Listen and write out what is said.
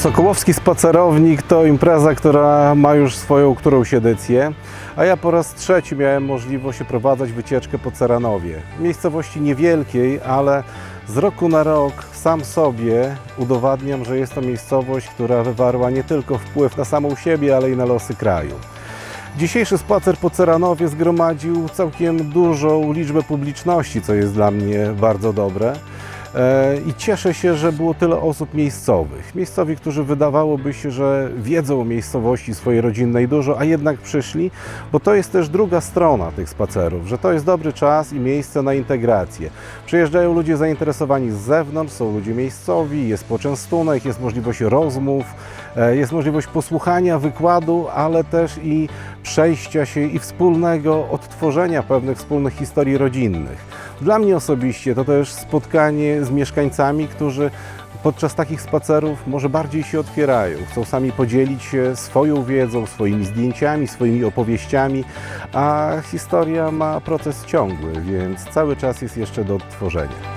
Sokołowski Spacerownik to impreza, która ma już swoją którąś edycję, a ja po raz trzeci miałem możliwość oprowadzać wycieczkę po Ceranowie. Miejscowości niewielkiej, ale z roku na rok sam sobie udowadniam, że jest to miejscowość, która wywarła nie tylko wpływ na samą siebie, ale i na losy kraju. Dzisiejszy spacer po Ceranowie zgromadził całkiem dużą liczbę publiczności, co jest dla mnie bardzo dobre. E, I cieszę się, że było tyle osób miejscowych. Miejscowi, którzy wydawałoby się, że wiedzą o miejscowości swojej rodzinnej dużo, a jednak przyszli, bo to jest też druga strona tych spacerów, że to jest dobry czas i miejsce na integrację. Przyjeżdżają ludzie zainteresowani z zewnątrz, są ludzie miejscowi, jest poczęstunek, jest możliwość rozmów, e, jest możliwość posłuchania wykładu, ale też i przejścia się i wspólnego odtworzenia pewnych wspólnych historii rodzinnych. Dla mnie osobiście to też spotkanie z mieszkańcami, którzy podczas takich spacerów może bardziej się otwierają, chcą sami podzielić się swoją wiedzą, swoimi zdjęciami, swoimi opowieściami, a historia ma proces ciągły, więc cały czas jest jeszcze do odtworzenia.